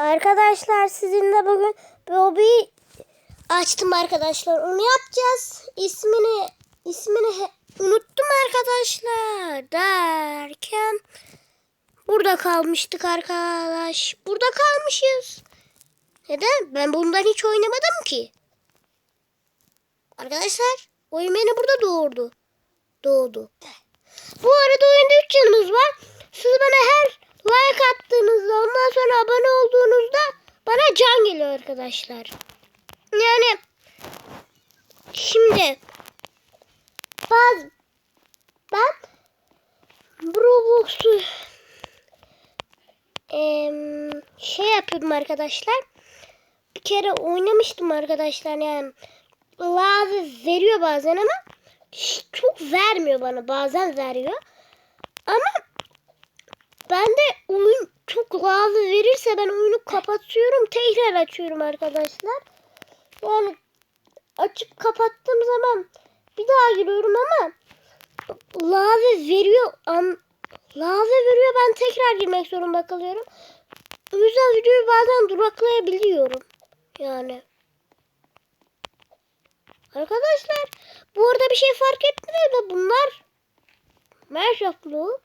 Arkadaşlar sizinle bugün Bobby açtım arkadaşlar. Onu yapacağız. İsmini ismini unuttum arkadaşlar derken burada kalmıştık arkadaş. Burada kalmışız. Neden? Ben bundan hiç oynamadım ki. Arkadaşlar oyun beni burada doğurdu. Doğdu. Bu arada oyunda 3 canımız var. Siz bana her like attığınızda ondan sonra abone olduğunuzda bana can geliyor arkadaşlar. Yani şimdi bazı ben Roblox'u em, şey yapıyordum arkadaşlar. Bir kere oynamıştım arkadaşlar yani lava veriyor bazen ama çok vermiyor bana bazen veriyor. Ama ben de oyun çok lava verirse ben oyunu kapatıyorum tekrar açıyorum arkadaşlar. Yani açıp kapattığım zaman bir daha giriyorum ama lava veriyor an lava veriyor ben tekrar girmek zorunda kalıyorum. O yüzden videoyu bazen duraklayabiliyorum. Yani. Arkadaşlar bu arada bir şey fark ettiniz mi? Bunlar Minecraft'lı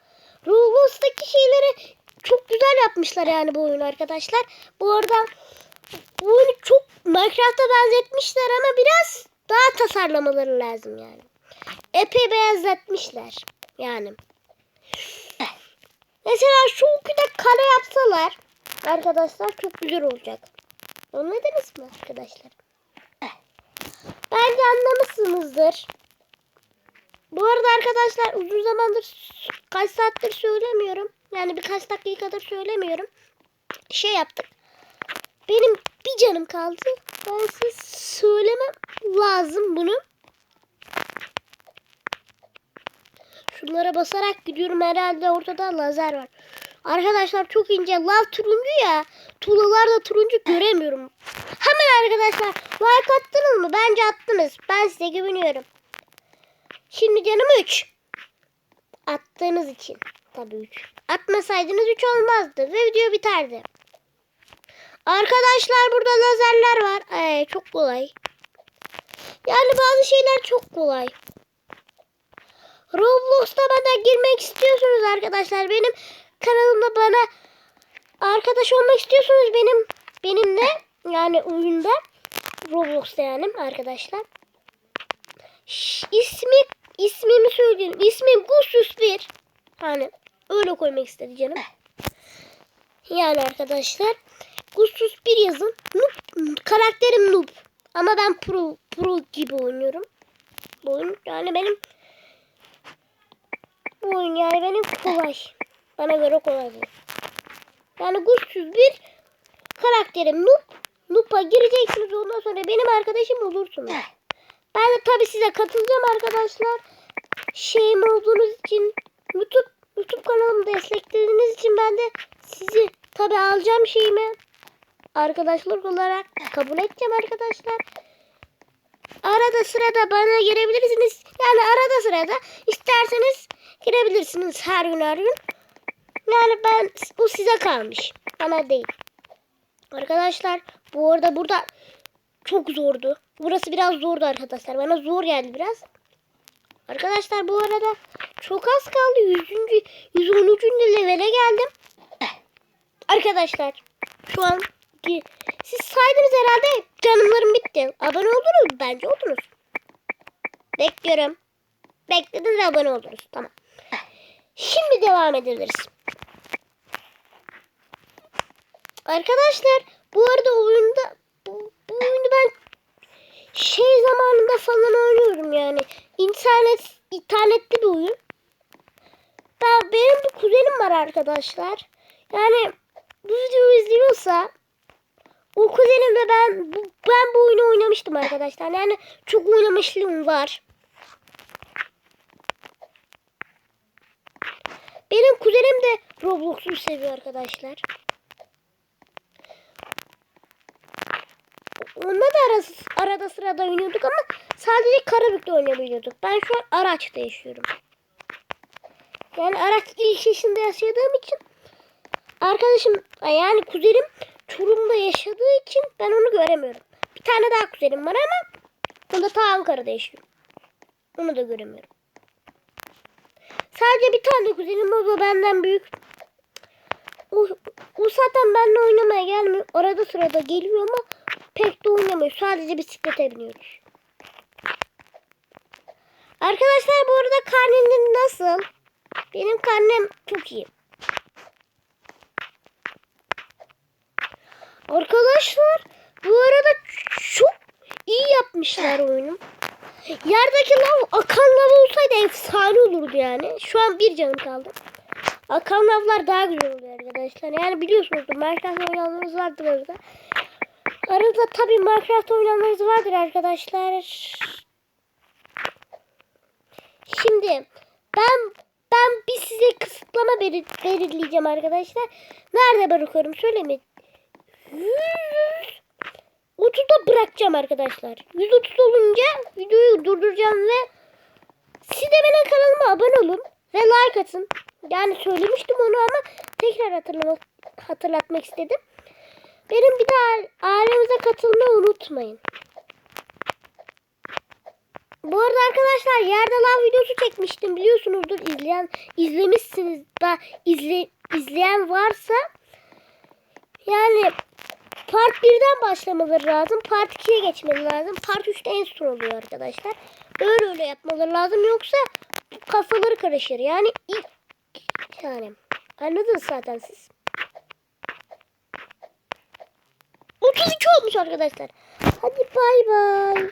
Roblox'taki şeyleri çok güzel yapmışlar yani bu oyunu arkadaşlar. Bu arada bu oyunu çok Minecraft'a benzetmişler ama biraz daha tasarlamaları lazım yani. Epey benzetmişler yani. Mesela şu de kare yapsalar arkadaşlar çok güzel olacak. Anladınız mı arkadaşlar? Bence anlamışsınızdır. Bu arada arkadaşlar uzun zamandır kaç saattir söylemiyorum. Yani birkaç dakikadır söylemiyorum. Şey yaptık. Benim bir canım kaldı. Ben size söylemem lazım bunu. Şunlara basarak gidiyorum herhalde ortada lazer var. Arkadaşlar çok ince lav turuncu ya. Tuğlalar da turuncu göremiyorum. Hemen arkadaşlar like attınız mı? Bence attınız. Ben size güveniyorum. Şimdi canım 3. Attığınız için. Tabii 3. Atmasaydınız 3 olmazdı ve video biterdi. Arkadaşlar burada lazerler var. Ay, çok kolay. Yani bazı şeyler çok kolay. Roblox'ta bana girmek istiyorsunuz arkadaşlar. Benim kanalımda bana arkadaş olmak istiyorsunuz benim benimle yani oyunda Roblox'ta yani arkadaşlar. Ş- ismi ismimi söyleyeyim. İsmim Gusus 1. Hani öyle koymak istedi canım. Yani arkadaşlar Gusus 1 yazın. Noob, karakterim noob. Ama ben pro pro gibi oynuyorum. Bu oyun yani benim bu oyun yani benim kolay. Bana göre kolay bu. Yani Gusus 1 karakterim noob. Noob'a gireceksiniz ondan sonra benim arkadaşım olursunuz. Ben de tabii size katılacağım arkadaşlar. Şeyim olduğunuz için YouTube YouTube kanalımı desteklediğiniz için ben de sizi tabii alacağım şeyimi arkadaşlar olarak kabul edeceğim arkadaşlar. Arada sırada bana girebilirsiniz. Yani arada sırada isterseniz girebilirsiniz her gün her gün. Yani ben bu size kalmış. Bana değil. Arkadaşlar bu arada burada çok zordu. Burası biraz zordu arkadaşlar. Bana zor geldi biraz. Arkadaşlar bu arada çok az kaldı. 100. 113. levele geldim. Arkadaşlar şu an siz saydınız herhalde canımlarım bitti. Abone oldunuz? Bence oldunuz. Bekliyorum. Beklediniz abone oldunuz. Tamam. Şimdi devam edebiliriz. Arkadaşlar bu arada oyunda bu, bu oyunu ben şey zamanında oynuyorum yani. İnternet internetli bir oyun. Ben benim bir kuzenim var arkadaşlar. Yani bu videoyu izliyorsa o kuzenimle ben bu, ben bu oyunu oynamıştım arkadaşlar. Yani çok oynamışlığım var. Benim kuzenim de Roblox'u seviyor arkadaşlar. Onunla da arası, arada sırada oynuyorduk ama sadece Karabük'te oynayabiliyorduk. Ben şu an Araç'ta yaşıyorum. Yani Araç yaşında yaşadığım için arkadaşım yani kuzenim Çorum'da yaşadığı için ben onu göremiyorum. Bir tane daha kuzenim var ama o da ta Ankara'da yaşıyor. Onu da göremiyorum. Sadece bir tane kuzenim o da benden büyük. O, o zaten benimle oynamaya gelmiyor. Arada sırada geliyor ama pek de oynamıyor. Sadece bisiklete biniyoruz. Arkadaşlar bu arada karnem nasıl? Benim karnem çok iyi. Arkadaşlar bu arada çok iyi yapmışlar oyunu. Yerdeki lav akan lav olsaydı efsane olurdu yani. Şu an bir canım kaldı. Akan lavlar daha güzel oluyor arkadaşlar. Yani biliyorsunuzdur Minecraft oynayanlarınız vardır arada. Arada tabii Minecraft oynayanlarınız vardır arkadaşlar. Şimdi ben ben bir size kısıtlama beli- belirleyeceğim arkadaşlar. Nerede bırakıyorum söyleyeyim. 130'da bırakacağım arkadaşlar. 130 olunca videoyu durduracağım ve siz de benim kanalıma abone olun ve like atın. Yani söylemiştim onu ama tekrar hatırlamak, hatırlatmak istedim. Benim bir daha ailemize katılmayı unutmayın. Bu arada arkadaşlar yerde lav videosu çekmiştim biliyorsunuzdur izleyen izlemişsiniz da izle, izleyen varsa yani part 1'den başlamaları lazım. Part 2'ye geçmeleri lazım. Part 3'te en son oluyor arkadaşlar. Öyle öyle yapmaları lazım yoksa kafaları karışır. Yani ilk yani anladınız zaten siz. 32 olmuş arkadaşlar. Hadi bay bay.